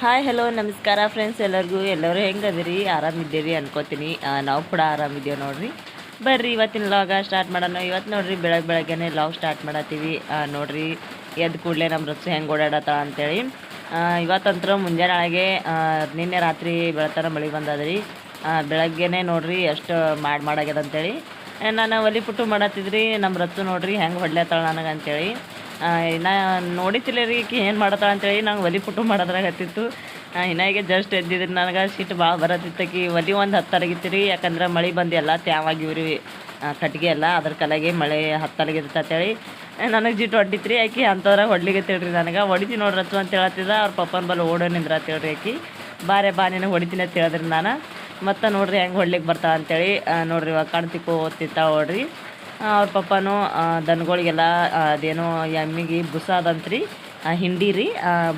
Hi hello ನಮಸ್ಕಾರ friends ಎಲ್ಲರಿಗೂ. ಎಲ್ಲರೂ ಹೆಂಗದಿರಿ? ಆರಾಮಿದ್ದೀರಿ ಅನ್ಕೋತೀನಿ. ನಾವು ಕೂಡ ಆರಾಮಿದ್ದೀವಿ ನೋಡಿರಿ. ಬರ್ರಿ, ಇವತ್ತಿನ ಲಾಗ ಸ್ಟಾರ್ಟ್ ಮಾಡೋಣ. ಇವತ್ತು ನೋಡಿರಿ ಬೆಳಗ್ಗೆ ಬೆಳಗ್ಗೆನೆ ಲಾಗ್ ಸ್ಟಾರ್ಟ್ ಮಾಡತ್ತೀವಿ. ನೋಡಿರಿ ಎದ್ದು ಕೂಡಲೇ ನಮ್ಮ ರೊಚ್ಚು ಹೆಂಗೆ ಓಡಾಡತ್ತ ಅಂತೇಳಿ. ಇವತ್ತಂತ್ರ ಮುಂಜಾನೆ ನಿನ್ನೆ ರಾತ್ರಿ ಬೆಳತನ ಮಳೆ ಬಂದದ್ರಿ. ಬೆಳಗ್ಗೆನೇ ನೋಡ್ರಿ, ಎಷ್ಟು ಮಾಡಿ ಮಾಡಾಗ್ಯದ ಅಂತೇಳಿ. ನಾನು ಒಲಿ ಪುಟ್ಟು ಮಾಡತ್ತಿದ್ರಿ ನಮ್ಮ ರತ್ತು ನೋಡಿರಿ, ಹೆಂಗೆ ಹೊಡ್ಲತ್ತಾಳ ನನಗೆ ಅಂತೇಳಿ ಇನ್ನ ನೋಡಿತಿಲ್ಲ ರೀ ಈಕಿ ಏನು ಮಾಡತ್ತಾಳ ಅಂತೇಳಿ ನಂಗೆ ಒಲಿ ಪುಟ್ಟು ಮಾಡೋದ್ರಾಗ ಹತ್ತಿತ್ತು. ಆ, ಇನ್ನ ಈಗ ಜಸ್ಟ್ ಎದ್ದಿದ್ರಿ ನನಗೆ ಸಿಟ್ಟು ಭಾಳ ಬರತ್ತಿತ್ತಕಿ ಒಲಿ ಒಂದು ಹತ್ತರಗಿತ್ತು ರೀ ಯಾಕಂದ್ರೆ ಮಳೆ ಬಂದು ಎಲ್ಲ ತ್ಯಾವಾಗಿವ್ ರೀ ಕಟ್ಟಿಗೆ ಎಲ್ಲ ಅದ್ರ ಕಲಾಗೆ ಮಳೆ ಹತ್ತಲಗಿರುತ್ತೆ ಅಂತೇಳಿ. ನನಗೆ ಜಿಟ್ಟು ಹೊಡಿತ್ರಿ ಆಕಿ ಅಂಥದ್ರಾಗ ಹೊಡ್ಲಿಗತ್ತೇಳ್ರಿ ನನಗೆ. ಹೊಡಿತಿ ನೋಡ್ರಿ ರಚ್ಚು ಅಂತ ಹೇಳತ್ತಿದ ಅವ್ರ ಪಪ್ಪನ ಬಲ್ಲಿ ಓಡೋ ನಿಂದ್ರತ್ತೇಳ್ರಿ ಆಕಿ. ಬಾರೆ ಬಾ ನೀನು ಹೊಡಿತೀನಿ ಅಂತ ಹೇಳಿದ್ರಿ ನಾನು. ಮತ್ತು ನೋಡ್ರಿ ಹೆಂಗೆ ಹೊಡ್ಲಿಕ್ಕೆ ಬರ್ತಾವ ಅಂತೇಳಿ ನೋಡ್ರಿ ಇವಾಗ ಕಣ್ತಿಕ್ಕೋ ಓದ್ತಿತ್ತ ನೋಡ್ರಿ. ಅವ್ರ ಪಪ್ಪನೂ ದನಗಳಿಗೆಲ್ಲ ಅದೇನೋ ಎಮ್ಮಿಗೆ ಬುಸ ಅದಂತ್ರಿ. ಹಿಂಡಿ ರೀ.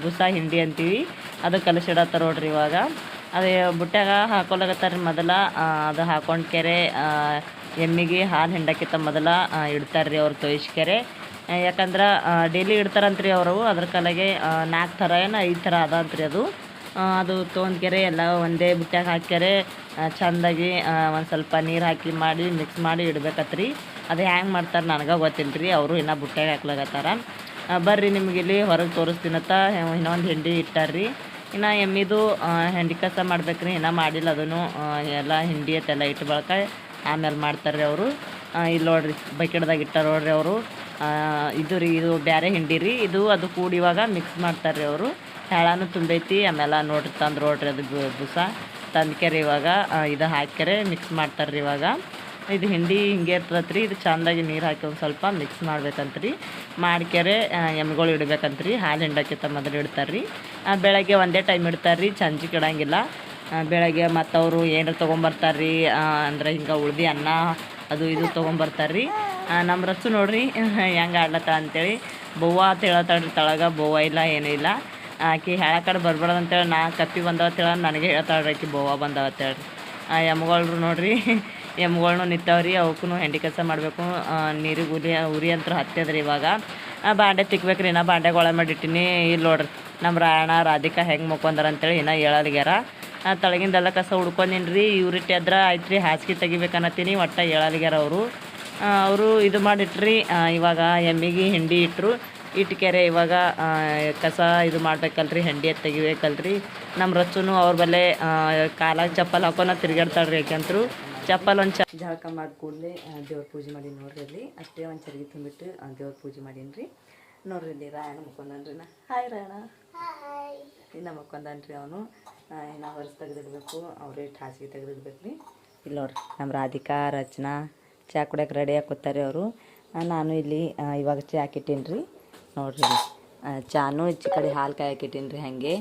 ಬುಸ, ಹಿಂಡಿ ಅಂತೀವಿ. ಅದು ಕಲಸಿಡತ್ತಾರ ನೋಡ್ರಿ ಇವಾಗ. ಅದೇ ಬುಟ್ಟಾಗ ಹಾಕೊಳಗತ್ತಾರ ಮೊದಲ. ಅದು ಹಾಕೊಂಡು ಕೆರೆ ಎಮ್ಮಿಗೆ ಹಾಲು ಹಿಂಡಕ್ಕಿಂತ ಮೊದಲ ಇಡ್ತಾರೆ ಇಡ್ತಾರ್ರಿ ಅವ್ರು ತೊಯ್ಸ್ಕೆರೆ ಯಾಕಂದ್ರೆ ಡೈಲಿ ಇಡ್ತಾರಂತ್ರಿ ಅವರು. ಅದ್ರ ಕಲೆಗೆ ನಾಲ್ಕು ಥರ ಏನು ಐದು ಥರ ಅದಂತ್ರಿ ಅದು. ಅದು ಅದು ತೊಗೊಂಡ್ಕೆರೆ ಎಲ್ಲ ಒಂದೇ ಬುಟ್ಟಾಗ ಹಾಕ್ಯಾರೆ. ಚೆಂದಾಗಿ ಒಂದು ಸ್ವಲ್ಪ ನೀರು ಹಾಕಿ ಮಾಡಿ ಮಿಕ್ಸ್ ಮಾಡಿ ಇಡ್ಬೇಕತ್ರಿ. ಅದು ಹ್ಯಾಂಗೆ ಮಾಡ್ತಾರೆ ನನಗೆ ಗೊತ್ತಿಲ್ಲ ರೀ ಅವರು ಇನ್ನೂ ಬುಟ್ಟೆ ಹಾಕ್ಲಾಗತ್ತಾರ ಬರ್ರಿ ನಿಮ್ಗೆ ಇಲ್ಲಿ ಹೊರಗೆ ತೋರಿಸ್ತೀನತ್ತ ಇನ್ನೊಂದು ಹಿಂಡಿ ಇಟ್ಟಾರ್ರಿ. ಇನ್ನು ಎಮ್ಮಿದು ಹಿಂಡಿ ಕಸ ಮಾಡ್ಬೇಕ್ರಿ, ಇನ್ನೂ ಮಾಡಿಲ್ಲ ಅದನ್ನು ಎಲ್ಲ ಹಿಂಡಿ ಅತ್ತೆಲ್ಲ ಇಟ್ಟು ಬಳಕ ಆಮೇಲೆ ಮಾಡ್ತಾರೆ ಅವರು. ಇಲ್ಲಿ ನೋಡ್ರಿ ಬಕೆಟ್ದಾಗ ಇಟ್ಟಾರ ನೋಡ್ರಿ ಅವರು. ಇದು ರೀ, ಇದು ಬೇರೆ ಹಿಂಡಿ ರೀ, ಇದು ಅದು ಕೂಡಿ ಇವಾಗ ಮಿಕ್ಸ್ ಮಾಡ್ತಾರೆ ಅವರು. ಹೇಳಾನು ತುಂಬೈತಿ, ಆಮೇಲೆ ನೋಡ್ರಿ ತಂದು ನೋಡ್ರಿ ಅದು ಬುಸ. ತಂದ್ಕೆರೆ ಇವಾಗ ಇದು ಹಾಕ್ಯಾರೆ, ಮಿಕ್ಸ್ ಮಾಡ್ತಾರೆ ಇವಾಗ. ಇದು ಹಿಂಡಿ ಹಿಂಗೆ ಇರ್ತೈತೆ ಇದು ಚಂದಾಗಿ ನೀರು ಹಾಕಿ ಒಂದು ಸ್ವಲ್ಪ ಮಿಕ್ಸ್ ಮಾಡ್ಬೇಕಂತ್ರಿ. ಮಾಡ್ಕೆರೆ ಎಮ್ಮೆಗಳು ಇಡ್ಬೇಕಂತ್ರಿ. ಹಾಲು ಹಿಂಡಕ್ಕಿಂತ ಮೊದಲು ಇಡ್ತಾರೆ ರೀ ಬೆಳಗ್ಗೆ ಒಂದೇ ಟೈಮ್ ಇಡ್ತಾರೆ ರೀ ಸಂಜೆಗೆ ಇಡೋಂಗಿಲ್ಲ ಬೆಳಗ್ಗೆ ಮತ್ತು ಅವರು ಏನಾರು ತೊಗೊಂಬರ್ತಾರೆ ರೀ ಅಂದ್ರೆ ಹಿಂಗೆ ಉಳ್ದಿ ಅನ್ನ, ಅದು ಇದು ತೊಗೊಂಬರ್ತಾರೆ ರೀ ನಮ್ಮ ರಸ್ಸು ನೋಡ್ರಿ. ಹೆಂಗೆ ಆಡ್ಲತ್ತ ಅಂತೇಳಿ. ಬೊವ್ವ ಅಂತ ಹೇಳತ್ತಾಳ್ರಿ ತಳಗ. ಬೊವ್ವ ಇಲ್ಲ, ಏನೂ ಇಲ್ಲ. ಆಕಿ ಹೇಳ ಕಡೆ ಬರ್ಬಾರ್ದು ಅಂತೇಳಿ ನಾ ಕಪ್ಪಿ ಬಂದವ ಅಂತೇಳಿ ನನಗೆ ಹೇಳ್ತಾಳ್ರಿ ಆಕಿ ಬೊವ್ವ ಬಂದವ ಅಂತೇಳಿ ಆ ಎಮ್ಗಳು ನೋಡ್ರಿ. ಎಮ್ಗಳ್ನು ನಿಂತಾವ್ರಿ ಅವಕ್ಕೂ ಹೆಂಡಿ ಕೆಲಸ ಮಾಡಬೇಕು. ನೀರಿಗೆ ಉರಿ ಉರಿ ಅಂತ ಹತ್ತದ್ರಿ ಇವಾಗ. ಬಾಂಡೆ ನಾ ಬಾಂಡೆ ಬಾಂಡೆಗೊಳ ಮಾಡಿಟ್ಟಿನಿ. ಇಲ್ಲಿ ನೋಡ್ರಿ ನಮ್ಮ ರಾಯಣ ರಾಧಿಕಾ ಹೆಂಗೆ ಮುಕ್ಕೊಂದಾರ ಅಂತೇಳಿ ಇನ್ನೂ ಹೇಳಲ್ಗ್ಯಾರ. ತಳಗಿಂದೆಲ್ಲ ಕಸ ಹುಡ್ಕೊಂಡಿನ್ರಿ ಇವ್ರಿಟ್ಟಿ ಎದ್ರ ಆಯ್ತು ರೀ ಹಾಸಿಗೆ ತೆಗಿಬೇಕನ್ನತ್ತೀನಿ ಒಟ್ಟ ಹೇಳಲ್ಗ್ಯಾರ ಅವರು. ಅವರು ಇದು ಮಾಡಿಟ್ರಿ ಇವಾಗ ಎಮ್ಮಿಗೆ ಹಿಂಡಿ ಇಟ್ಟರು ಇಟ್ಕೆರೆ ಇವಾಗ ಆ, ಕಸ ಇದು ಮಾಡ್ಬೇಕಲ್ರಿ ಹೆಂಡಿ ಅದು ತೆಗಿಬೇಕಲ್ರಿ. ನಮ್ಮ ರಚ್ಚುನು ಅವ್ರ ಬಲ್ಲೆ ಕಾಲಾಗ ಚಪ್ಪಲ್ ಹಾಕೋನ ತಿರ್ಗಾಡ್ತಾಳ್ರಿ ಯಾಕೆಂತರು. ಚಪ್ಪಲ್ ಒಂದು ಚ ಜಳಕ ಮಾಡಿ ಕೂಡಲೇ ದೇವ್ರ ಪೂಜೆ ಮಾಡಿ ನೋಡ್ರಿ ಅಲ್ಲಿ. ಅಷ್ಟೇ ಒಂದು ಚರಿಗೆ ತುಂಬಿಟ್ಟು ದೇವ್ರ ಪೂಜೆ ಮಾಡೀನಿ ರೀ. ನೋಡ್ರಿ ಇಲ್ಲಿ ರಾಯಣ ಮುಕ್ಕೊಂಡನ್ರಿ ನಾ. ಹಾಯ್ ರಾಯಣ ಇನ್ನು ಮಕ್ಕೊಂಡನ್ರಿ ಅವನು. ಇನ್ನು ಹೊರಸ್ ತೆಗೆದಿಡ್ಬೇಕು ಅವ್ರೇ ಹಾಸಿಗೆ ತೆಗೆದಿಡ್ಬೇಕು ರೀ. ಇಲ್ಲಿ ನೋಡ್ರಿ ನಮ್ಮ ರಾಧಿಕಾ ರಚನಾ ಚಾ ಕುಡಿಯೋಕೆ ರೆಡಿ ಹಾಕೋತಾರೆ ಅವರು. ನಾನು ಇಲ್ಲಿ ಇವಾಗ ಚಾ ಹಾಕಿಟ್ಟೀನಿ ರೀ ನೋಡ್ರಿ ಚಾನು ಹೆಚ್ಚು ಕಡೆ ಹಾಲು ಕಾಯಕಿಟ್ಟೀನಿ ರೀ ಹಾಗೆ.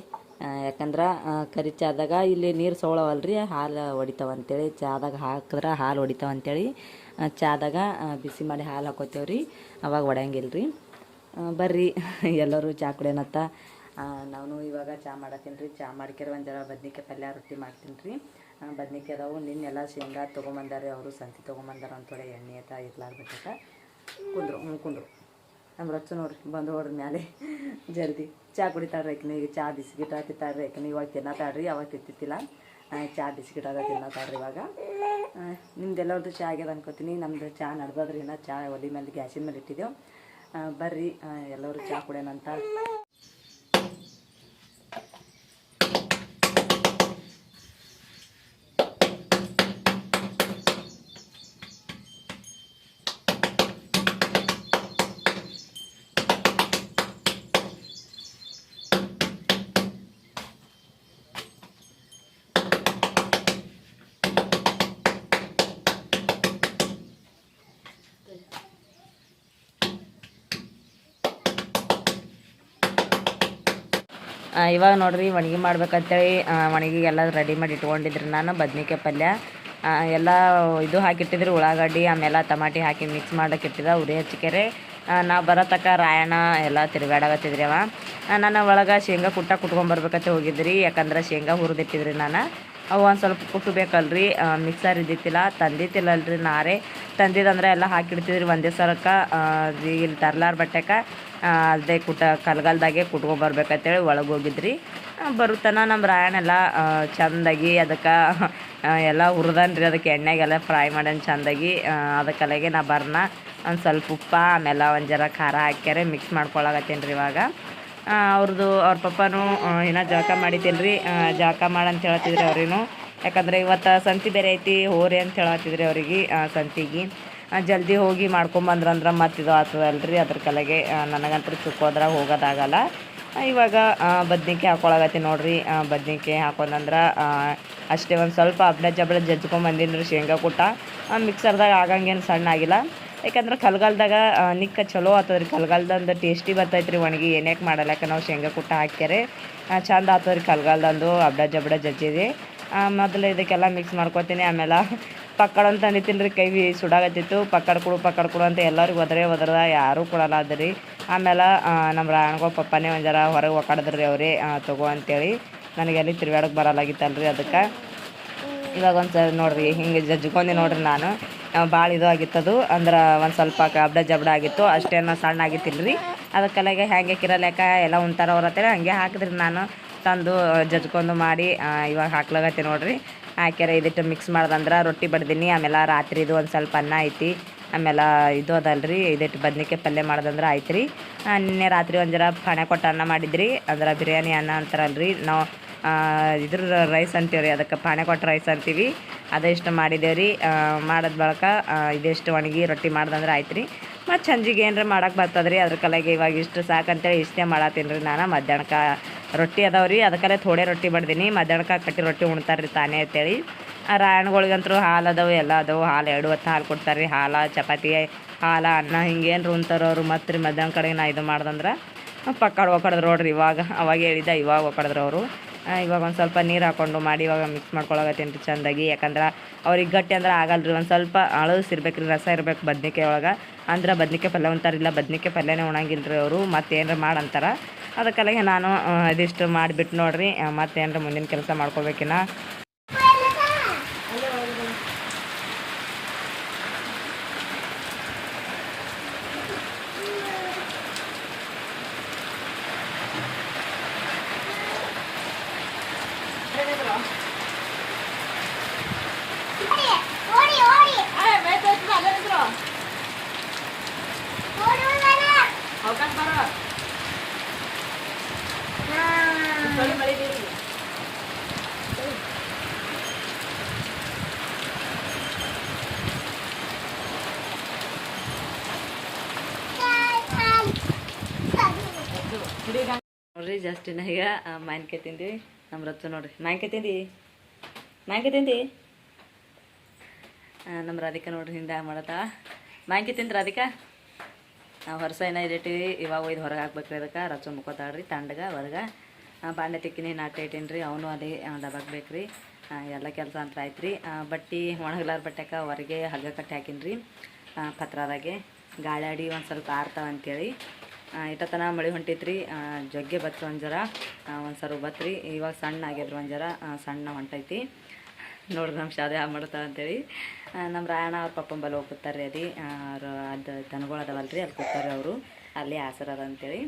ಯಾಕಂದ್ರೆ ಕರಿ ಚಾದಾಗ ಇಲ್ಲಿ ನೀರು ಸೋಳವಲ್ರಿ, ಹಾಲು ಹೊಡಿತಾವ ಅಂತೇಳಿ ಚಾದಾಗ ಹಾಕಿದ್ರೆ ಹಾಲು ಹೊಡಿತಾವ ಅಂತೇಳಿ ಚಾದಾಗ ಬಿಸಿ ಮಾಡಿ ಹಾಲು ಹಾಕೋತೇವೆ ರೀ ಅವಾಗ ಒಡೆಯಂಗಿಲ್ಲ ರೀ ಬರ್ರಿ, ಎಲ್ಲರೂ ಚಾ ಕುಡಿಯೋನತ್ತ. ನಾನು ಇವಾಗ ಚಾ ಮಾಡತ್ತೀನಿ ರೀ ಚಾ ಮಾಡ್ಕೇರಿ ಒಂದು ಜರ ಬದ್ನಿಕಾಯಿ ಪಲ್ಯ ರೊಟ್ಟಿ ಮಾಡ್ತೀನಿ ರೀ ಬದ್ನಿಕಾಯಿ ಅದಾವು ನಿನ್ನೆಲ್ಲ ಶೇಂಗಾ ತೊಗೊಂಬಂದಾರೆ ಅವರು ಸಂತಿ ತೊಗೊಂಬಂದಾರ ಅಂತ ಥೋಡೆ ಎಣ್ಣೆ ಆಯ್ತಾ ಇರ್ಲಾರ್ಬೇಕಂತ. ಕುಂದ್ರು ಹ್ಞೂ ಕುಂದ್ರು. ನಮ್ಮ ರಚ್ಚು ನೋಡ್ರಿ ಬಂದು ಹೊಡ್ರಿ ಮ್ಯಾಲೆ. ಜಲ್ದಿ ಚಾ ಕುಡಿತಾಳ್ರಿ ಆಕಿನ ಈಗ ಚಾ ಬಿಸ್ಕಿಟ್ ತಿಂತಾಳ್ರಿ ಆಕಿನ ಇವಾಗ ತಿನ್ನತಾಳ್ರಿ ಅವಾಗ ತಿಂತಿತ್ತಿಲ್ಲ ಆ, ಚಾ ಬಿಸ್ಕಿಟ್ ಅದ ತಿನ್ನತಾಳ್ರಿ ಇವಾಗ. ನಿಮ್ದೆಲ್ಲರದ್ದು ಚಾ ಆಗ್ಯದ ಅನ್ಕೋತೀನಿ. ನಮ್ದು ಚಾ ನಡ್ದದ್ರಿ ಏನೋ ಚಾ ಒಲಿ ಮೇಲೆ ಗ್ಯಾಸಿನ ಮೇಲೆ ಇಟ್ಟಿದ್ದೆವು ಬರ್ರಿ ಎಲ್ಲರೂ ಚಾ ಕುಡಿಯೋಣಂತ ಇವಾಗ ನೋಡ್ರಿ ಒಣಗಿ ಮಾಡ್ಬೇಕಂತೇಳಿ ಒಣಗಿ ಒಣಗಿಗೆಲ್ಲ ರೆಡಿ ಮಾಡಿ ಇಟ್ಕೊಂಡಿದ್ರಿ ನಾನು ಬದ್ನಿಕಾಯಿ ಪಲ್ಯ. ಎಲ್ಲ ಇದು ಹಾಕಿಟ್ಟಿದ್ರಿ, ಉಳ್ಳಾಗಡ್ಡಿ, ಆಮೇಲೆ ಟಮಾಟಿ ಹಾಕಿ ಮಿಕ್ಸ್ ಮಾಡಕ್ಕೆ ಇಟ್ಟಿದ್ದ ಉರಿ ಹಚ್ಚಿಕೆರೆ. ನಾವು ಬರೋ ತಕ ರಾಯಣ ಎಲ್ಲ ತಿರುಗಾಡಕತ್ತಿದ್ರಿ ಅವ. ನಾನು ಒಳಗೆ ಶೇಂಗಾ ಕುಟ್ಟ ಕುಟ್ಕೊಂಬರ್ಬೇಕಂತ ಹೋಗಿದ್ರಿ, ಯಾಕಂದ್ರೆ ಶೇಂಗಾ ಹುರಿದಿಟ್ಟಿದ್ರಿ ನಾನು. ಅವು ಒಂದು ಸ್ವಲ್ಪ ಕುಟ್ಟು ಬೇಕಲ್ರಿ ಮಿಕ್ಸರ್ ಇದ್ದಿತ್ತಿಲ್ಲ ತಂದಿತ್ತಿಲ್ಲಲ್ರಿ ನಾರೇ. ತಂದಿದ್ದಂದ್ರೆ ಎಲ್ಲ ಹಾಕಿಡ್ತಿದ್ರಿ ಒಂದೇ ಸರಕ್ಕೆ ಇಲ್ಲಿ ತರ್ಲಾರ ಬಟ್ಟೆಕ ಅದೇ ಕುಟ ಕಲ್ಗಲ್ದಾಗೆ ಕುಟ್ಕೊಂಬರ್ಬೇಕಂತೇಳಿ ಒಳಗೆ ಹೋಗಿದ್ರಿ. ಬರುತ್ತನ ನಮ್ಮ ರಾಯಣೆಲ್ಲ ಚಂದಾಗಿ ಅದಕ್ಕೆ ಎಲ್ಲ ಹುರಿದನ್ರಿ ಅದಕ್ಕೆ ಎಣ್ಣೆಗೆಲ್ಲ ಫ್ರೈ ಮಾಡ್ಯಾನ ಚಂದಾಗಿ ಅದಕ್ಕಲಾಗೆ ನಾ ಬರ್ನ. ಒಂದು ಸ್ವಲ್ಪ ಉಪ್ಪ, ಆಮೇಲೆ ಒಂದು ಜರ ಖಾರ ಹಾಕ್ಯಾರೆ ಮಿಕ್ಸ್ ಮಾಡ್ಕೊಳಕತ್ತೀನಿ ರೀ ಇವಾಗ. ಅವ್ರದ್ದು ಅವ್ರ ಪಪ್ಪನೂ ಏನೋ ಜಳಕ ಮಾಡಿದ್ದಿಲ್ರಿ ಜಳಕ ಮಾಡಂತ ಹೇಳತ್ತಿದ್ರಿ ಅವ್ರೇನು ಯಾಕಂದರೆ ಇವತ್ತು ಸಂತಿ ಬೇರೆ ಐತಿ, ಹೋರಿ ಅಂತ ಹೇಳತ್ತಿದ್ರಿ ಅವ್ರಿಗೆ ಸಂತಿಗೆ. ಜಲ್ದಿ ಹೋಗಿ ಮಾಡ್ಕೊಂಬಂದ್ರಂದ್ರೆ ಮತ್ತೆ ಇದು ಆಗ್ತದಲ್ರಿ ಅದ್ರ ಕಲೆಗೆ. ನನಗಂತೂ ಚುಕ್ಕೋದ್ರಾಗ ಹೋಗೋದಾಗಲ್ಲ. ಇವಾಗ ಬದ್ನಿಕಾಯಿ ಹಾಕೊಳಗತ್ತಿ ನೋಡ್ರಿ. ಬದ್ನಿಕಾಯಿ ಹಾಕೊಂಡಂದ್ರೆ ಅಷ್ಟೇ ಒಂದು ಸ್ವಲ್ಪ ಹಬ್ಳ ಜಬ್ಳ ಜಜ್ಕೊಂಬಂದಿನಿ ರೀ ಶೇಂಗಾ ಕೂಟ. ಮಿಕ್ಸರ್ದಾಗ ಆಗಂಗೇನು ಸಣ್ಣ ಆಗಿಲ್ಲ. ಯಾಕಂದ್ರೆ ಕಲ್ಗಾಲದಾಗ ನಿಕ್ಕ ಚಲೋ ಆತದ್ರಿ. ಕಲ್ಗಾಲದಂದು ಟೇಸ್ಟಿ ಬರ್ತೈತೆ ರೀ ಒಣಗಿ ಏನ್ಯಾಕೆ ಮಾಡಲ್ಲ ನಾವು ಶೇಂಗಾ ಕುಟ್ಟ ಹಾಕ್ಯಾರೆ. ಚಂದ ಆತದ್ರಿ ಕಲ್ಗಾಲದಂದು ಅಬ್ಡ ಜಬ್ಡ ಜಜ್ಜಿದೆ. ಮೊದಲು ಇದಕ್ಕೆಲ್ಲ ಮಿಕ್ಸ್ ಮಾಡ್ಕೊತೀನಿ. ಆಮೇಲೆ ಪಕ್ಕಡ ಅಂತ ಅಂದಿತ್ತಿಲ್ಲ ರೀ ಕೈ ಸುಡಾಗತ್ತಿತ್ತು ಪಕ್ಕಡ ಕೊಡು ಪಕ್ಕಡ ಕೊಡು ಅಂತ ಎಲ್ಲರಿಗೂ ಒದರೇ ಒದರದ, ಯಾರೂ ಕೊಡಲ್ಲ ಅದ್ರಿ ಆಮೇಲೆ ನಮ್ಮ ರಾಯಣಗೋ ಪಪ್ಪನೇ ಒಂದು ಹೊರಗೆ ರೀ ಅವರೇ. ತಗೋ ಅಂತೇಳಿ ನನಗೆ ಎಲ್ಲಿ ತಿರ್ಗಾಡಕ್ಕೆ ರೀ ಅದಕ್ಕೆ. ಇವಾಗ ಒಂದು ಸರ್ ನೋಡ್ರಿ, ಹಿಂಗೆ ಜಜ್ಕೊಂಡೆ ನೋಡ್ರಿ ನಾನು. ಭಾಳ ಇದು ಆಗಿತ್ತದು. ಅಂದ್ರೆ ಒಂದು ಸ್ವಲ್ಪ ಕಬ್ಡ ಜಬ್ಡ ಆಗಿತ್ತು. ಅಷ್ಟೇನು ಸಣ್ಣ ಆಗಿತ್ತಿಲ್ಲ ರೀ ಅದಕ್ಕೆಲ್ಲಾಗೆ ಹ್ಯಾಂಗೆ ಕಿರಲೆಕ್ಕ ಎಲ್ಲ ಉಂಟಾರ ಹತ್ತಿರ ಹಂಗೆ ಹಾಕಿದ್ರಿ ನಾನು. ತಂದು ಜಜ್ಕೊಂಡು ಮಾಡಿ ಇವಾಗ ಹಾಕ್ಲಾಗತ್ತೆ ನೋಡ್ರಿ. ಹಾಕ್ಯಾರ ಇದಿಟ್ಟು ಮಿಕ್ಸ್ ಮಾಡ್ದಂದ್ರೆ ರೊಟ್ಟಿ ಬಡ್ದೀನಿ. ಆಮೇಲೆ ರಾತ್ರಿದು ಒಂದು ಸ್ವಲ್ಪ ಅನ್ನ ಐತಿ. ಆಮೇಲೆ ಇದು ಅದಲ್ರಿ. ಇದಿಟ್ಟು ಬದ್ನಿಕಾಯಿ ಪಲ್ಯ ಮಾಡ್ದಂದ್ರೆ ಆಯ್ತು ರೀ ನಿನ್ನೆ ರಾತ್ರಿ ಒಂದು ಜರ ಪಾಣೆ ಕೊಟ್ಟು ಅನ್ನ ಮಾಡಿದ್ರಿ. ಅಂದ್ರೆ ಬಿರಿಯಾನಿ ಅನ್ನ ಅಂತಾರಲ್ರಿ. ನಾವು ಇದ್ರ ರೈಸ್ ಅಂತೀವಿ ರೀ ಅದಕ್ಕೆ ಪಾಣೆ ಕೊಟ್ಟು ರೈಸ್ ಅಂತೀವಿ. ಅದೆಷ್ಟು ಮಾಡಿದ್ದೇವೆ ರೀ. ಮಾಡಿದ ಬಳಿಕ ಇದೆಷ್ಟು ಒಣಗಿ ರೊಟ್ಟಿ ಮಾಡ್ದಂದ್ರೆ ಆಯ್ತು ರೀ ಮತ್ತು ಸಂಜಿಗೆ ಏನರ ಮಾಡೋಕೆ ಬರ್ತದೆ ರೀ ಅದ್ರ ಕಲೆಗೆ ಇವಾಗ ಇಷ್ಟು ಸಾಕಂತೇಳಿ ಇಷ್ಟೇ ಮಾಡತ್ತೀನಿ ರೀ ನಾನು. ಮಧ್ಯಾಹ್ನಕ್ಕೆ ರೊಟ್ಟಿ ಅದಾವೆ ರೀ ಅದಕ್ಕಲ್ಲೇ ಥೋಡೆ ರೊಟ್ಟಿ ಬಡ್ದೀನಿ ಮಧ್ಯಾಹ್ನಕ್ಕೆ ಕಟ್ಟಿ ರೊಟ್ಟಿ ಉಣ್ತಾರೆ ರೀ ತಾನೇ ಅಂತೇಳಿ. ಆ ರಾಯಣ್ಗಳಿಗಂತೂ ಹಾಲು ಅದಾವೆ, ಎಲ್ಲ ಅದಾವೆ. ಹಾಲು ಎರಡು ಹೊತ್ತು ಹಾಲು ಕೊಡ್ತಾರೆ ರೀ. ಹಾಲು, ಚಪಾತಿ, ಹಾಲು, ಅನ್ನ ಹಿಂಗೇನು ಉಣ್ತಾರೆ ಅವರು. ಮತ್ತು ರೀ ಮಧ್ಯಾಹ್ನ ಕಡೆಗೆ ನಾ ಇದು ಮಾಡ್ದಂದ್ರೆ, ಪಕ್ಕಡ ಒಕ್ಕಡಿದ್ರು ನೋಡ್ರಿ ಇವಾಗ. ಅವಾಗ ಹೇಳಿದ್ದೆ ಇವಾಗ ಒಕ್ಕಡಿದ್ರು ಅವರು. ಇವಾಗ ಒಂದು ಸ್ವಲ್ಪ ನೀರು ಹಾಕ್ಕೊಂಡು ಮಾಡಿ ಇವಾಗ ಮಿಕ್ಸ್ ಮಾಡ್ಕೊಳಗತ್ತೇನು ರೀ ಚೆಂದಾಗಿ. ಯಾಕಂದ್ರೆ ಅವ್ರಿಗೆ ಗಟ್ಟಿ ಅಂದ್ರೆ ಆಗಲ್ಲ ರೀ ಒಂದು ಸ್ವಲ್ಪ ಅಳಸಿರ್ಬೇಕು ರೀ ರಸ ಇರ್ಬೇಕು ಬದ್ನಿಕಾಯಿ ಒಳಗೆ. ಅಂದ್ರೆ ಬದ್ನಿಕಾಯಿ ಪಲ್ಯ ಅಂತಾರಿಲ್ಲ ಬದ್ನಿಕಾಯಿ ಪಲ್ಯನೇ ಉಣಂಗಿಲ್ಲ ರೀ ಅವರು ಮತ್ತೆ ಏನರ ಮಾಡಂತಾರ. ಅದಕ್ಕೆಲ್ಲ ನಾನು ಇದಿಷ್ಟು ಮಾಡಿಬಿಟ್ಟು ನೋಡ್ರಿ ಮತ್ತೇನರ ಮುಂದಿನ ಕೆಲಸ ಮಾಡ್ಕೋಬೇಕಿನ್ನ. ಜಸ್ಟ್ ಈಗ. ಮಾವಿನಕಾಯಿ ತಿಂದ್ವಿ. ನಮ್ಮ ರಚ್ಚು ನೋಡ್ರಿ. ಮಾವಿನಕಾಯಿ ತಿಂದಿ ಮಾವಿನಕಾಯಿ ತಿಂದಿ ನಮ್ಮ ರಾಧಿಕಾ ನೋಡ್ರಿ ಹಿಂದೆ ಮಾಡತ್ತ. ಮಾವಿನಕಾಯಿ ತಿಂದ್ರ ರಾಧಿಕಾ? ನಾವು ಹೊರಸ ಏನೋ ಇದಿಟ್ಟಿವಿ ಇವಾಗ ಒಯ್ದು ಹೊರಗೆ ಹಾಕ್ಬೇಕ್ರಿ ಅದಕ್ಕೆ. ರಚ್ಚು ಮುಕ್ಕೋತಾಳ್ರಿ ತಂಡಗ, ಹೊರಗೆ. ಬಾಂಡೆ ತಿಕ್ಕಿನಿ, ನಾಟ ಇಟ್ಟೀನಿ ರೀ ಅವನು ಅಲ್ಲಿ ಡಬ್ಬಕ್ಕೆ ರೀ ಎಲ್ಲ ಕೆಲಸ ಅಂತ ಆಯ್ತು ರೀ ಬಟ್ಟೆ, ಒಣಗ್ಲಾರ ಬಟ್ಟೆಕ ಹೊರಗೆ ಹಗ್ಗ ಕಟ್ಟಿ ಹಾಕಿನ್ರಿ. ಪತ್ರದಾಗೆ. ಗಾಳಿ ಒಂದು ಸ್ವಲ್ಪ ಆರ್ತಾವ ಅಂತೇಳಿ. ಇಟ್ಟತನ ಮಳೆ ಹೊಂಟೈತ್ರಿ. ಜಗ್ಗೆ ಬತ್ತು ಒಂಜರ ಜರ ಒಂದು ಸರು ಬತ್ರಿ. ಇವಾಗ ಸಣ್ಣ ಆಗ್ಯದ್ರಿ ಒಂಜರ ಜರ ಸಣ್ಣ ಹೊಂಟೈತಿ. ನೋಡ್ರಿ ನಮ್ಮ ಶಾದೆ ಆ ಮಾಡ್ತಾವ ಅಂತೇಳಿ. ನಮ್ಮ ರಾಯಣ್ಣ ಅವ್ರ ಪಪ್ಪನ ಬಲ್ಲಿ ಹೋಗಿ ಕೂತಾರೆ ಅದಿ ಅವ್ರು ಅದು ದನಗಳು ಅದಾವಲ್ಲ ರೀ ಅಲ್ಲಿ ಕೂತಾರೆ ಅವರು. ಅಲ್ಲಿ ಆಸರ ಅದ ಅಂತೇಳಿ.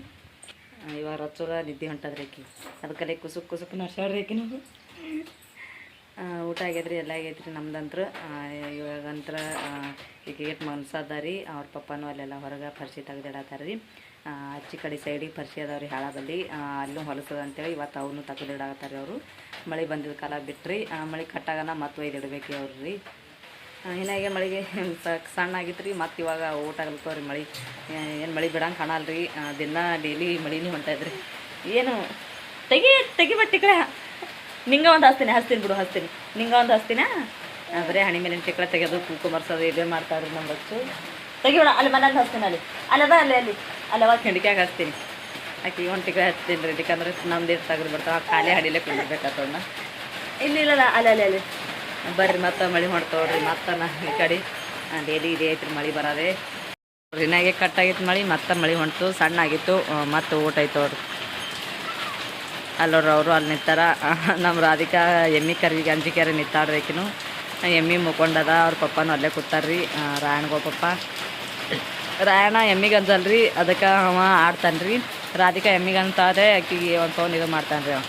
ಇವಾಗ ರೊಚ್ಚೋಲ ನಿದ್ದೆ ಹೊಂಟದ್ರಿ ಆಕಿ. ಅದಕ್ಕಲ್ಲಿ ಕುಸುಕ್ ಕುಸುಕ್ ನಡ್ಸಾಡ್ರಿ ಆಕಿ ಊಟ ಆಗ್ಯದ್ರಿ, ಎಲ್ಲ ಆಗೈತ್ರಿ ನಮ್ದಂತ್ರ. ಇವಾಗಂತ್ರ ಈಗ ಮನ್ಸದ ರೀ ಅವ್ರ ಪಪ್ಪನೂ ಅಲ್ಲೆಲ್ಲ ಹೊರಗೆ ಫರ್ಸಿ ತೆಗ್ದಿಡತ್ತಾರ ರೀ ಅಚ್ಚಿ ಕಡೆ ಸೈಡಿಗೆ ಪರಿಚಯ ಅದಾವ್ರಿ ಹಾಳದಲ್ಲಿ ಅಲ್ಲೂ ಹೊಲಸದ ಅಂತೇಳಿ ಇವತ್ತು ಅವನು ತಗದಿಡಾಕತ್ತಾರೆ ಅವರು. ಮಳೆ ಬಂದಿದ್ದ ಕಾಲ ಬಿಟ್ರಿ ಮಳೆ ಕಟ್ಟಾಗನ ಮತ್ತು ಒಯ್ದಿಡ್ಬೇಕು ಅವ್ರು ರೀ ಹೀನಾಗೆ ಮಳೆಗೆ ಸಣ್ಣ ಆಗಿತ್ತು ರೀ ಮತ್ತು ಇವಾಗ ಊಟ ಆಗ್ಲತ್ತವ್ರಿ ಮಳೆ. ಏನು ಮಳೆ ಬಿಡಂಗೆ ರೀ ದಿನ ಡೈಲಿ ಮಳಿನೂ ಹೊಂಟೈತ್ರಿ ಏನು, ತೆಗಿ ತೆಗಿ ಬಟ್ಟಿಕಳೆ ನಿಂಗೆ ಒಂದು ಹಸ್ತೀನಿ ಹಸ್ತೀನಿ ಬಿಡು ಹಸ್ತೀನಿ ನಿಂಗೆ ಒಂದು ಹಸ್ತೀನ ಬರೀ ಹಣಿ ಮೇಲಿನ ಟಿಕ್ಳ ತೆಗೆದು ಕೂಕು ಮರ್ಸೋದು ಇದೇ ಮಾಡ್ತಾರ್ರಿ ನಮ್ಮ ಬಚ್ಚು. ತೆಗಿಬೇಡ ಅಲ್ಲಿ ಮನೇಲಿ ಹಸ್ತೀನಿ ಅಲ್ಲಿ. ಅಲ್ಲದ ಅಲ್ಲಿ ಅಲ್ಲಿ. ಅಲ್ಲವ ಕೆಂಡಿಕ್ಯಾಗ ಹಚ್ತೀನಿ ಆಕೆ ಒಂಟಿಗೆ ಹಚ್ತೀನಿ ರೀ ಯಾಕಂದ್ರೆ ನಮ್ದು ಎಷ್ಟು ತೆಗೆದು ಬಿಡ್ತಾವ. ಖಾಲಿ ಹಾಡಿಲೆ ಕುಂದಿರ್ಬೇಕಾತವನ್ನ ಇಲ್ಲ ಇಲ್ಲ ಅಲ್ಲಿ ಅಲ್ಲಿ ಅಲ್ಲಿ. ಬರ್ರಿ ಮತ್ತೆ ಮಳೆ ಮಾಡ್ತಾವ್ರಿ ಮತ್ತೆ ನಾ ಈ ಕಡೆ. ಡೇಲಿ ಇದೇ ಐತ್ರಿ ಮಳೆ ಬರೋದೇ. ಕಟ್ ಕಟ್ಟಾಗಿತ್ತು ಮಳೆ ಮತ್ತೆ ಮಳೆ ಹೊಂಟು ಸಣ್ಣ ಆಗಿತ್ತು ಮತ್ತೆ ಊಟ ಐತವ್ರಿ ಅಲ್ಲೋರು ಅವರು ಅಲ್ಲಿ ನಿಂತಾರ. ನಮ್ಮ ರಾಧಿಕಾ ಎಮ್ಮಿ ಕರಿ ಗಂಜಿ ಕರಿ ನಿಂತಾಡ್ರಿ ಆಕಿನೂ. ಎಮ್ಮಿ ಮುಕ್ಕೊಂಡದ ಅವ್ರ ಪಪ್ಪನೂ ಅಲ್ಲೇ ಕೂತಾರ್ರಿ. ರಾಯಣ್ಗೋ ಪಪ್ಪ. ರಾಯಣ್ಣ ಎಮ್ಮಿಗೆ ರೀ ಅದಕ್ಕೆ ಅವ ಆಡ್ತಾನೆ ರೀ ರಾಧಿಕಾ ಎಮ್ಮಿಗೆ ಅಂತಾದ್ರೆ ಆಕಿಗೆ ಒಂದು ತೊಗೊಂಡು ಇದು ಮಾಡ್ತಾನೆ ರೀ ಅವ.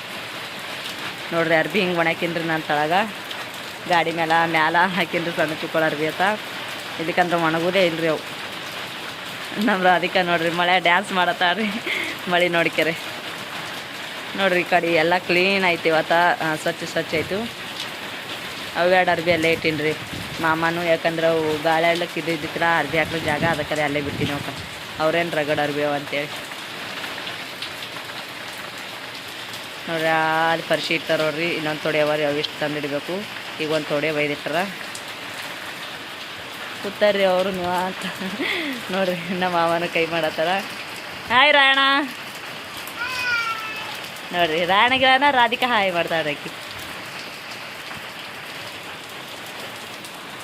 ನೋಡ್ರಿ ಅರ್ಬಿ ಹಿಂಗೆ ಒಣಕಿನ್ರಿ ನಾನು ತಳಗ. ಗಾಡಿ ಮೇಲೆ ಮ್ಯಾಲ ಹಾಕಿನ್ರಿ ಸಣ್ಣ ಚುಕ್ಕಳ ಅರ್ಬಿ ಆತ ಇದಕ್ಕಂದ್ರೆ ಒಣಗೋದೇ ಇಲ್ರಿ ಅವು. ನಮ್ಮ ರಾಧಿಕಾ ನೋಡ್ರಿ ಮಳೆ ಡ್ಯಾನ್ಸ್ ಮಾಡತ್ತಾಳ್ರಿ ಮಳೆ ನೋಡ್ಕೆರೆ ನೋಡ್ರಿ ಈ ಕಡೆ ಎಲ್ಲ ಕ್ಲೀನ್ ಐತಿ ಇವತ್ತ. ಸ್ವಚ್ಛ ಸ್ವಚ್ಛ ಆಯಿತು ಅವು ಎರಡು ಅರ್ಬಿ ಅಲ್ಲೇ ಇಟ್ಟೀನಿ ಮಾಮನು, ಯಾಕಂದ್ರೆ ಅವು ಗಾಳಿ ಆಡ್ಲಿಕ್ಕೆ ಇದು ಅರ್ಧ ಹಾಕ್ಲಿಕ್ಕೆ ಜಾಗ, ಅದಕ್ಕೆ ಅಲ್ಲೇ ಬಿಟ್ಟಿನಿ ಅವಕ್ಕ ಅವ್ರೇನು ರಗಡ ಅರ್ಬಿ ಅವ ಅಂತೇಳಿ. ನೋಡ್ರಿ ಅಲ್ಲಿ ಪರಿಶಿ ನೋಡ್ರಿ, ಇನ್ನೊಂದು ತೊಡೆ ಅವರಿ ಅವಿಷ್ಟು ತಂದಿಡಬೇಕು ಈಗ ಒಂದು ತೊಡೆ ಬೈದಿಟ್ಟಾರ ಕೂತಾರ್ರಿ ಅವರು ಅಂತ. ನೋಡ್ರಿ, ನಮ್ಮ ಮಾಮನ ಕೈ ಮಾಡತ್ತಾರ. ಹಾಯ್ ರಾಯಣ ನೋಡ್ರಿ ರಾಯಣಗಿರನ ರಾಧಿಕಾ ಹಾಯ್ ಮಾಡ್ತಾರೆ ಆಕಿ.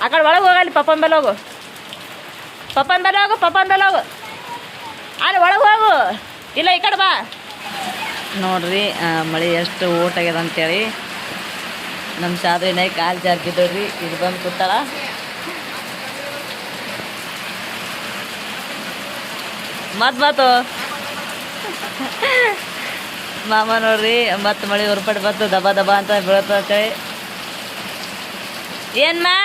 ಆ ಕಡೆ ಒಳಗೆ ಹೋಗಲ್ಲಿ ಪಪ್ಪನ ಬೆಲೆ ಹೋಗು. ಪಪ್ಪನ ಬೆಲೆ ಹೋಗು, ಪಪ್ಪನ ಬೆಲೆ ಹೋಗು. ಅಲ್ಲಿ ಒಳಗೆ ಹೋಗು. ಇಲ್ಲ, ಈ ಕಡೆ ಬಾ. ನೋಡ್ರಿ ಮಳೆ ಎಷ್ಟು ಓಟ್ ಆಗ್ಯದ ಅಂತೇಳಿ. ನಮ್ಮ ಸಾಧನೆ ಕಾಲು ಜಾರ್ಗಿದ್ದವ್ರಿ ಇದು ಬಂದು ಕೂತಾಳ. ಮತ್ ಮಾತು ಮಾಮ ನೋಡ್ರಿ, ಮತ್ತೆ ಮಳೆ ಹೊರಪಟ್ಟು ಬಂತು, ದಬ ದಬ ಅಂತ ಬೀಳತ್ತ ಏನ್ಮಾ?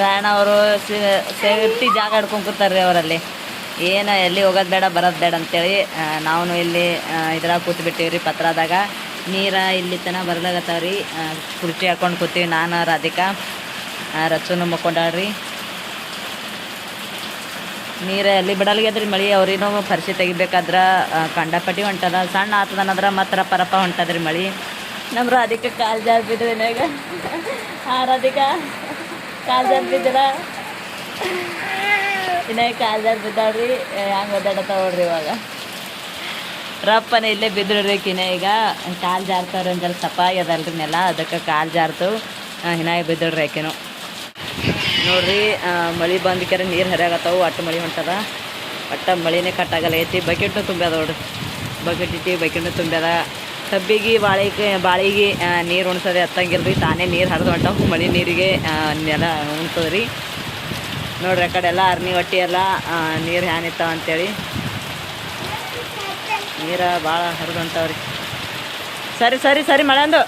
ರಾಯಣ್ಣ ಅವರು ಸೇಫ್ಟಿ ಜಾಗ ಇಡ್ಕೊಂಡು ಕೂತಾರ್ರಿ ಅವರಲ್ಲಿ. ಏನು ಎಲ್ಲಿ ಹೋಗೋದು ಬೇಡ ಬರೋದು ಬೇಡ ಅಂತೇಳಿ ನಾವು ಇಲ್ಲಿ ಇದ್ರಾಗ ಕೂತ್ ರೀ ಪತ್ರದಾಗ. ನೀರು ಇಲ್ಲಿ ತನಕ ಬರ್ಲಾಗತ್ತಾವ ರೀ ಕುರ್ಚಿ ಹಾಕೊಂಡು ಕೂತೀವಿ ನಾನು ರಾಧಿಕಾ ಆ, ರಚುನು ಮಕ್ಕೊಂಡಾಳ್ರಿ. ನೀರು ಎಲ್ಲಿ ಬಿಡಲ್ಗೆದ್ರಿ ಮಳೆ? ಅವ್ರೇನೋ ಪರಿಸಿ ತೆಗಿಬೇಕಾದ್ರೆ ಕಂಡಪಟ್ಟಿ ಹೊಂಟದ ಸಣ್ಣ ಆತದನಂದ್ರೆ ಮತ್ತೆ ರಪ್ಪ ರಪ್ಪ ಹೊಂಟದ್ರಿ ಮಳೆ. ನಮ್ಮ ರಾಧಿಕಾ ಕಾಲು ಜಾರ್ ಬಿದ್ರಿ ಆ ರಾಧಿಕಾ. ಕಾಲು ಜಾರ್ ಬಿದ್ದರ ಇನ್ನ ಕಾಲು ಜಾರ್ ಬಿದ್ದಾಳ್ರಿ ಹೆಂಗೆ ಒದ್ದಾಡತ್ತಾವ ನೋಡ್ರಿ ಇವಾಗ. ರಪ್ಪನ ಇಲ್ಲೇ ಬಿದ್ರಿ ಕಿನ ಈಗ. ಕಾಲು ಜಾರ್ತಾವ್ರಿ ಒಂದು ತಪ್ಪಾಗ್ಯದಲ್ರಿ ನೆಲ. ಅದಕ್ಕೆ ಕಾಲು ಜಾರ್ತು. ಹಿನ ಬಿದ್ದಳ್ರಿ ಆಕೆನು. ನೋಡ್ರಿ ಮಳೆ ಕೆರೆ ನೀರು ಹರಿಯಾಗತ್ತವು, ಒಟ್ಟು ಮಳೆ ಹೊಂಟದ. ಒಟ್ಟು ಮಳಿನೇ ಕಟ್ಟಾಗಲ್ಲ ಐತಿ ಬಕೆಟ್ನು ತುಂಬ್ಯದ ನೋಡ್ರಿ. ಬಕೆಟ್ ಇಟ್ಟಿ ಬಕೆಟ್ನು ತುಂಬ್ಯದ. ಕಬ್ಬಿಗೆ ಬಾಳೆಗೆ ಬಾಳಿಗೆ ನೀರು ಉಣ್ಸದೆ ಹತ್ತಂಗಿಲ್ರಿ. ತಾನೇ ನೀರು ಹರಿದು ಹೊಂಟವು. ಮಳೆ ನೀರಿಗೆ ನೆಲ ಉಣ್ತದೆ ರೀ ನೋಡ್ರಿ, ಆ ಕಡೆ ಎಲ್ಲ ಅರ್ನಿ ಹೊಟ್ಟಿ ಎಲ್ಲ ನೀರು ಹ್ಯಾನಿತ್ತವ ಅಂತೇಳಿ. ನೀರು ಭಾಳ ಹರಿದು ಹೊಂಟವ್ರಿ. ಸರಿ ಸರಿ ಸರಿ ಮಳೆ ಅಂದು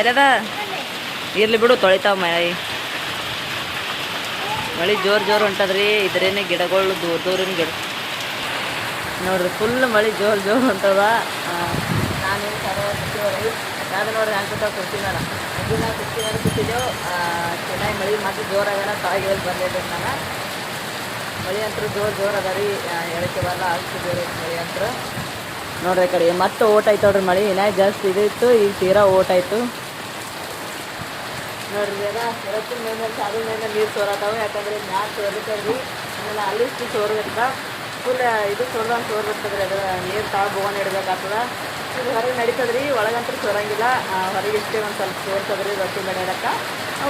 ಎರದ? ಇರ್ಲಿ ಬಿಡು, ತೊಳಿತಾವ ಮಳೆ. ಮಳೆ ಜೋರು ಜೋರು ಹೊಂಟದ್ರಿ ಇದ್ರೇನೆ ಗಿಡಗಳು ದೂರ ದೂರಿನ ಗಿಡ ನೋಡ್ರಿ ಫುಲ್ ಮಳೆ ಜೋರು ಜೋರು ಹೊಂಟದ ನಾನೇನು ಸರವಾಗಿ ಅದು ನೋಡ್ರಿ ಹಂಗೆ ನಾವು ಕುರ್ಚಿ ಮೇಲೆ ಕೂತಿದ್ದೆವು. ಚೆನ್ನಾಗಿ ಮಳೆ ಮತ್ತೆ ಜೋರಾಗಣ ತಾಯಿ ಹೇಳಿ ಬಂದಿದ್ದೆ ನಾನು. ಮಳೆ ಅಂತೂ ಜೋರು ಜೋರು ಅದ ರೀ. ಹೇಳಕ್ಕೆ ಬರಲ್ಲ ಅಷ್ಟು ಜೋರು ಮಳೆ ಅಂತೂ. ನೋಡ್ರಿ ಕಡೆ, ಮತ್ತೆ ಓಟ್ ಆಯ್ತು ನೋಡ್ರಿ ಮಳೆ. ಇನ್ನ ಜಾಸ್ತಿ ಇದಿತ್ತು ಈಗ ತೀರಾ ಓಟ್ ಆಯ್ತು. ನೋಡ್ರಿ ಅದ ರೊಚ್ಚಿನ ಮೈ ಮೇಲೆ ಮೈ ಮೇಲೆ ನೀರು ಸೋರತಾವೆ ಯಾಕಂದ್ರೆ ಮ್ಯಾಚ್ ಸೋರ್ಲಿಕ್ಕಲ್ರಿ ಆಮೇಲೆ ಅಲ್ಲಿ ಸೋರ್ಬೇಕ ಫುಲ್ ಇದು ಸೋರ್ದಂಗೆ ಸೋರ್ಬಿಡ್ತದ್ರಿ ಅದು ನೀರು ತಾಳ ಬೋನ್ ಇಡ್ಬೇಕಾಗ್ತದ? ಇದು ಹೊರಗೆ ನಡೀತದ್ರಿ ಒಳಗಂತೂ ಸೋರಂಗಿಲ್ಲ ಆ, ಹೊರಗೆ ಇಷ್ಟೇ ಒಂದು ಸ್ವಲ್ಪ ಸೋರ್ತದ್ರಿ ರೊಟ್ಟಿ ಬೆಳೆಯಡಕ್ಕ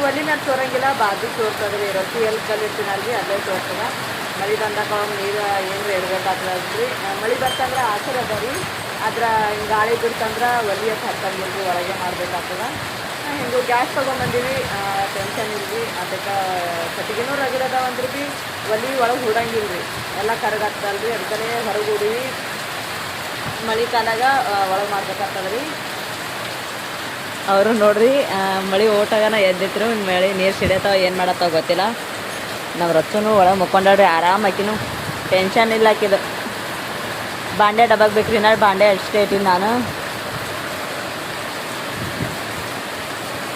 ಒಲಿ ಮೇಲೆ ಸೋರಂಗಿಲ್ಲ ಬಾಜು ಸೋರ್ತದ್ರಿ ರೊಟ್ಟಿ ಎಲ್ಲಿ ಕಲಿರ್ತೀನಲ್ರಿ ಅಲ್ಲೇ ಸೋರ್ತದ ಮಳೆ ಬಂದಾಗ ನೀರು ಏನ್ರ ಇಡ್ಬೇಕಾಗ್ತದ್ರಿ ಮಳೆ ಬರ್ತಂದ್ರೆ ಆಸರ ಅದ ರೀ. ಆದ್ರೆ ಗಾಳಿ ಬಿಡ್ತಂದ್ರೆ ಒಲಿ ರೀ ಒಳಗೆ ಮಾಡ್ಬೇಕಾಗ್ತದ. ಹಿಂಗೆ ಗ್ಯಾಸ್ ತೊಗೊಂಬಂದೀವಿ. ಟೆನ್ಷನ್ ರೀ ಅದಕ್ಕೆ ಕಟ್ಟಿಗೆನೂ ರಗಡ್ ಅದಾವಂದ್ರೆ ಭೀ ಒಲಿ ಒಳಗೆ ಹೂಡಂಗಿಲ್ರಿ. ಎಲ್ಲ ಕರಗಾಗ್ತಲ್ರಿ. ಅದಕ್ಕೆ ಹೊರಗೆ ಹೂಡೀವಿ. ಮಳೆ ಕಾಲಾಗ ಒಳಗೆ ಮಾಡ್ಬೇಕಾಗ್ತದ್ರಿ. ಅವರು ನೋಡ್ರಿ ಮಳೆ ಓಟಾಗನ ಎದ್ದಿದ್ರು ಮಳೆ ನೀರು ಸಿಡಿಯತ್ತಾವ ಏನು ಮಾಡತ್ತಾವ ಗೊತ್ತಿಲ್ಲ. ನಾವು ರಚ್ಚನು ಒಳಗೆ ಮುಕ್ಕೊಂಡ್ರಿ ಆರಾಮ ಆಕಿನೂ. ಟೆನ್ಷನ್ ಇಲ್ಲ ಆಕಿದು ಬಾಂಡೆ ಡಬ್ಬಾಗ ಬೇಕ್ರಿ ನಾಳೆ ಬಾಂಡೆ ಅಷ್ಟೇ ಇಟ್ಟಿನಿ ನಾನು.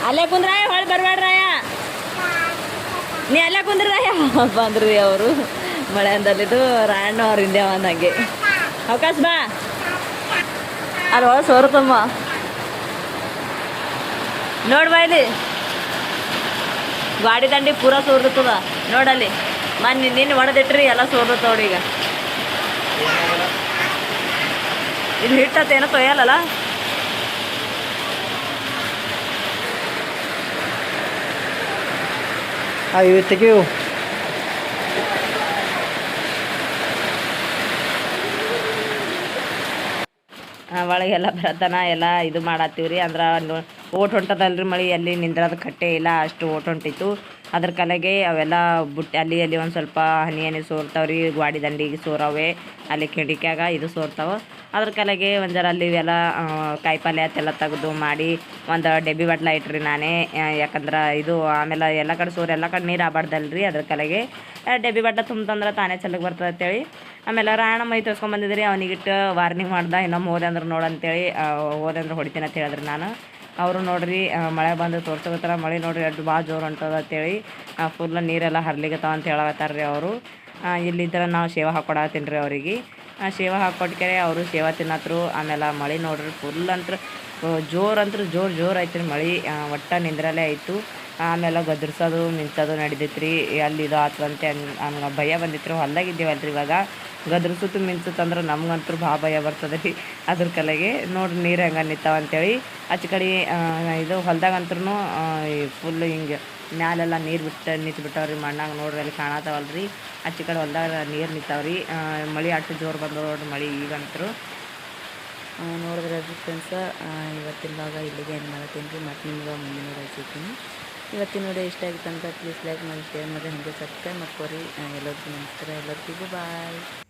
ಅಲ್ಲೇ ಕುಂದ್ರಾಯ, ಹೊಳ್ ಬರ್ಬೇಡ್ರಾಯ ನೀ ಅಲ್ಲೇ ಕುಂದ್ರಾಯ ಬಂದ್ರಿ ಅವರು. ಮಳೆ ಅಂದಲ್ಲಿದ್ದು ರಾಯಣ್ಣ ಅವ್ರ ಹಿಂದೆ ಅವಕಾಶ ಬಾ. ಸೋರತಮ್ಮ ಸೋರುತ್ತಮ್ಮ ನೋಡ್ಬಾ ಇಲ್ಲಿ. ಗಾಡಿ ದಂಡಿ ಪೂರ ಸೋರ್ತದ ನೋಡಲ್ಲಿ ಮನ್ ನಿನ್ನ ಹೊಡೆದಿಟ್ರಿ ಎಲ್ಲ ಸೋರ್ತದ ಈಗ. ಇಲ್ಲಿ ಹಿಟ್ಟತ್ತ ಏನೋ I will que ಆ ಒಳಗೆಲ್ಲ ಬರತನ ಎಲ್ಲ ಇದು ಮಾಡತ್ತೀವ್ರಿ ಅಂದ್ರೆ ಓಟ್ ಹೊಂಟದಲ್ರಿ ಮಳೆ ಎಲ್ಲಿ ನಿಂದ್ರದ ಕಟ್ಟೆ ಇಲ್ಲ, ಅಷ್ಟು ಓಟ್ ಹೊಂಟಿತ್ತು ಅದ್ರ ಕಲೆಗೆ ಅವೆಲ್ಲ ಬುಟ್ಟಿ, ಅಲ್ಲಿ ಅಲ್ಲಿ ಒಂದು ಸ್ವಲ್ಪ ಹನಿ ಹನಿ ಸೋರ್ತಾವ್ರಿ, ಗ್ವಾಡಿ ದಂಡಿಗೆ ಸೋರವೆ, ಅಲ್ಲಿ ಕಿಡಿಕ್ಯಾಗ ಇದು ಸೋರ್ತಾವ. ಅದ್ರ ಕಲೆಗೆ ಒಂದು ಅಲ್ಲಿ ಇವೆಲ್ಲ ಕಾಯಿಪಲ್ಯ ಅತ್ತೆಲ್ಲ ತೆಗೆದು ಮಾಡಿ, ಒಂದು ಡಬ್ಬಿ ಬಟ್ಲ ಇಟ್ರಿ ನಾನೇ ಯಾಕಂದ್ರೆ ಇದು ಆಮೇಲೆ ಎಲ್ಲ ಕಡೆ ಸೋರ್, ಎಲ್ಲ ಕಡೆ ನೀರು ಆಬಾರ್ದಲ್ರಿ ಅದ್ರ ಕಲೆಗೆ. ಡೆಬ್ಬಿ ಬಟ್ಲ ತುಂಬತಂದ್ರೆ ತಾನೇ ಚೆಲ್ಲಕ್ಕೆ ಬರ್ತದೆ ಅಂತೇಳಿ. ಆಮೇಲೆ ರಾಯಣ ಮೈ ತೋರ್ಸ್ಕೊಂಬಂದಿದ್ರಿ ಅವನಿಗಿಟ್ಟು ವಾರ್ನಿಂಗ್ ಮಾಡ್ದೆ ಇನ್ನೊಮ್ಮೆ ಹೋದೆ ಅಂದ್ರೆ ನೋಡಂತೇಳಿ ಹೋದೆ ಅಂದ್ರೆ ಹೊಡಿತೀನಿ ಅಂತ ಹೇಳಿದ್ರಿ ನಾನು. ಅವರು ನೋಡ್ರಿ ಮಳೆ ಬಂದು ತೋರ್ಸಕತ್ತಾರ. ಮಳೆ ನೋಡ್ರಿ ಅಡ್ಡು ಭಾಳ ಜೋರು ಹೊಂಟದ ಅಂತೇಳಿ ಫುಲ್ ನೀರೆಲ್ಲ ಹರ್ಲಿಗತ್ತಾವ ಅಂತ ಹೇಳಕತ್ತಾರ ರೀ ಅವರು ಇಲ್ಲಿದ್ರೆ ನಾವು ಶೇವ ಹಾಕೊಡತ್ತೀನಿ ರೀ ಅವರಿಗೆ ಶೇವ ಹಾಕೊಟ್ಕೆರೆ ಅವರು ಶೇವ ತಿನ್ನತ್ರು. ಆಮೇಲೆ ಮಳೆ ನೋಡ್ರಿ ಫುಲ್ ಅಂತ್ರ ಜೋರು ಅಂತ್ರ, ಜೋರು ಜೋರು ಐತ್ರಿ ಮಳೆ. ಒಟ್ಟ ನಿಂದ್ರಲ್ಲೇ ಆಯಿತು. ಆಮೇಲೆ ಗದ್ರಸೋದು, ಮಿಂಚೋದು ನಡೆದಿತ್ತು ರೀ ಅಲ್ಲಿ ಇದು ಆತದಂತೆ ಅನ್ ಭಯ ಬಂದಿತ್ತು ರೀ ಹೊಲ್ದಾಗ ಇದ್ದೀವಲ್ರಿ ಇವಾಗ. ಗದ್ರಸುತ್ತು ಸುತ್ತು ಅಂದ್ರೆ ನಮ್ಗಂತೂ ಭಾಳ ಭಯ ಬರ್ತದೆ ರೀ. ಅದ್ರ ಕಲೆಗೆ ನೋಡ್ರಿ ನೀರು ಹೆಂಗೆ ನಿಂತಾವ ಅಂತೇಳಿ. ಆಚೆ ಕಡೆ ಇದು ಹೊಲ್ದಾಗ ಅಂತೂ ಫುಲ್ ಹಿಂಗೆ ಮ್ಯಾಲೆಲ್ಲ ನೀರು ಬಿಟ್ಟು, ನಿಂತು ಬಿಟ್ಟವ್ರಿ ಮಣ್ಣಾಗ ನೋಡ್ರಿ ಅಲ್ಲಿ ಕಾಣತಾವಲ್ರಿ. ಆಚೆ ಕಡೆ ಹೊಲ್ದಾಗ ನೀರು ನಿಂತಾವ್ರಿ. ರೀ ಮಳೆ ಅಷ್ಟು ಜೋರು ಬಂದು ನೋಡ್ರಿ ಮಳೆ ಈಗಂತರು. ನೋಡಿದ್ರೆ ಫ್ರೆಂಡ್ಸ ಇವತ್ತಿನ ಭಾಗ ಇಲ್ಲಿಗೆ ಏನು ಮಾಡ್ತೀನಿ ರೀ. ಮತ್ತು ನಿಮ್ಗೆ ಮುಂದಿನ ರಚಿತೀನಿ ಇವತ್ತಿನ ವಿಡಿಯೋ ಇಷ್ಟ ಆಗಿತ್ತು ಅಂತ ಪ್ಲೀಸ್ ಲೈಕ್ ಮಾಡಿ ಶೇರ್ ಮಾಡಿ, ಹಾಗೆ ಸಬ್ಸ್ಕ್ರೈಬ್ ಮಾಡ್ಕೊರಿ. ಎಲ್ಲರಿಗೂ ನಮಸ್ಕಾರ. ಎಲ್ಲರಿಗೂ ಬಾಯ್